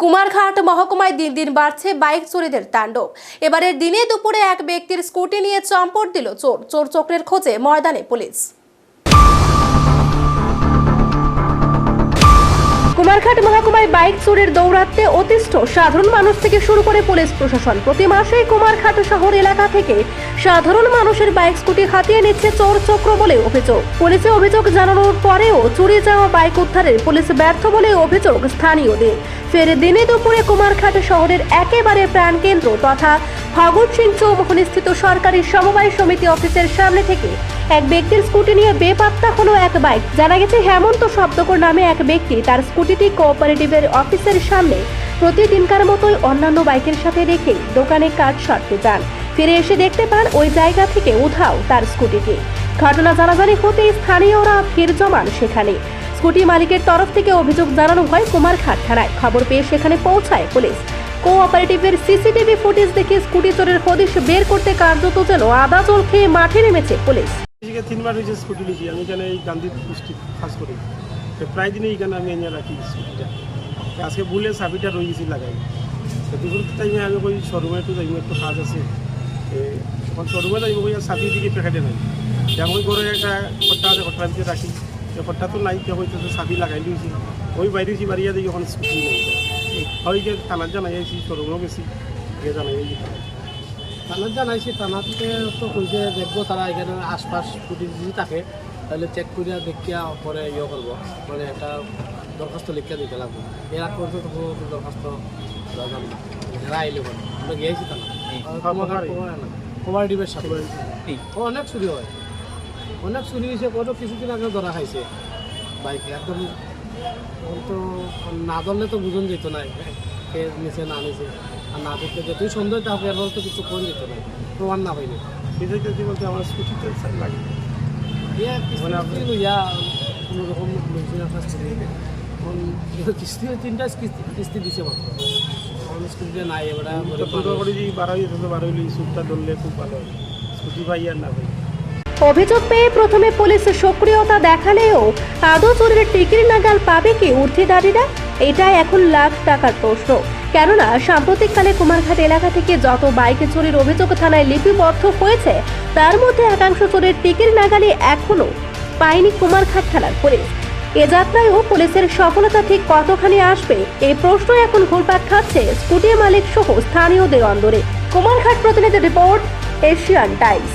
কুমারঘাট মহকুমায় দিন দিন বাড়ছে বাইক চোরেদের তাণ্ডব। এবারের দিনে দুপুরে এক ব্যক্তির স্কুটি নিয়ে চম্পট দিল চোর। চোর চক্রের খোঁজে ময়দানে পুলিশ। কুমারঘাট মহকুমায় বাইক চোরের দৌরাত্মে অতিষ্ঠ সাধারণ মানুষ থেকে শুরু করে পুলিশ প্রশাসন। প্রতি মাসেই কুমারঘাট শহর এলাকা থেকে সাধারণ মানুষের বাইক স্কুটি হাতিয়ে নিচ্ছে চোর চক্র বলে অভিযোগ। পুলিশে অভিযোগ জানানোর পরেও চুরি যাওয়া বাইক উদ্ধারে পুলিশ ব্যর্থ বলে অভিযোগ স্থানীয়দের। ফের দিনে দুপুরে কুমারঘাট শহরের একেবারে প্রাণকেন্দ্র তথা ভগৎ সিং চৌমুহনী স্থিত সরকারি সমবায় সমিতি অফিসের সামনে থেকে এক ব্যক্তির স্কুটি নিয়ে বেপাত্তা হলো এক বাইক। জানা গেছে, হেমন্ত শব্দকর নামে এক ব্যক্তি তার স্কুটিটি কোঅপারেটিভের অফিসের সামনে প্রতিদিনকার মতোই অন্যান্য বাইকের সাথে রেখে দোকানে কাজ সারতে যান। ফিরে এসে দেখতে পান, ওই জায়গা থেকে উধাও তার স্কুটিটি। ঘটনা জানাজানি হতেই স্থানীয়রা ভিড় জমান সেখানে। স্কুটি মালিকের তরফ থেকে অভিযোগ জানানো হয় কুমারঘাট থানায়। খবর পেয়ে সেখানে পৌঁছায় পুলিশ। কোঅপারেটিভের সিসিটিভি ফুটেজ দেখে স্কুটি চোরের হদিশ বের করতে কার্যত যেন আদা জল খেয়ে মাঠে নেমেছে পুলিশ। তিনবার হয়েছে স্কুটি নিয়েছি আমি এখানে এই গান্ধী ডিস্ট্রিক্ট কাজ করি। প্রায় দিনই এখানে আমি এনে রাখি স্কুটিটা। আজকে ভুলে চাবিটা রয়ে গেছি লাগাই। দুপুর টাইমে আমি কই শোরুমে একটু যাইব, একটু কাজ আছে। তখন শোরুমে যাইব আর চাবি দিকে প্যাকেটে নাই। যেমন করে একটা কট্টা আছে কট্টার ভিতরে রাখি। কট্টা তো নাই কেউ চাবি লাগাই দিয়েছি ওই বাইরেছি বাড়িয়া দিই ওখানে স্কুটি নেই। ওই যে থানার জানাই আইছি শোরুমেও গেছি গিয়ে জানাই আইছি। থানাত জানাইছি থানাতে তো কইছে দেখব তারা এখানে আশপাশ ফুটি যদি থাকে তাহলে চেক করিয়া দেখিয়া পরে ইয়ে করব। মানে একটা দরখাস্ত লিখিয়া দিতে লাগবে। এর আগ পর্যন্ত কোনো দরখাস্ত দেওয়া যাবে না। হেরা আইলে বলে আমরা গিয়েছি থানা কোমারেটিভের সাথে। ও অনেক চুরি হয়। অনেক চুরি হয়েছে কত কিছুদিন আগে ধরা খাইছে। বাইকে একদম তো না ধরলে তো বুঝন যেত না। কে নিচে না নিচে আর না দেখতে যতই সন্দেহ থাকে এর তো কিছু কোন যেত না। প্রমাণ না পাইনি বিজয় বলতে আমার স্কুটিতে লাগে। ইয়া মানে ইয়া লোকজন কিস্তি তিনটা কিস্তি কিস্তি দিছে মাত্র এখন স্কুটিতে নাই এবার তো বারো বারো হলে স্যুটটা ধরলে খুব ভালো হয়। স্কুটি পাই আর না ভাই। অভিযোগ পেয়ে প্রথমে পুলিশ সক্রিয়তা দেখালেও আদৌ চোরের টিকির নাগাল পাবে কি ঊর্ধ্বধারীরা এটাই এখন লাখ টাকার প্রশ্ন। কেননা, সাম্প্রতিককালে কুমারঘাট এলাকা থেকে যত বাইকে চুরির অভিযোগ থানায় লিপিবদ্ধ হয়েছে, তার মধ্যে একাংশ চোরের টিকির নাগালে এখনও পায়নি কুমারঘাট থানার পুলিশ। এ যাত্রায়ও পুলিশের সফলতা ঠিক কতখানি আসবে, এই প্রশ্ন এখন ঘুরপাক খাচ্ছে স্কুটি মালিক সহ স্থানীয়দের অন্দরে। কুমারঘাট প্রতিনিধি রিপোর্ট, এশিয়ান টাইমস।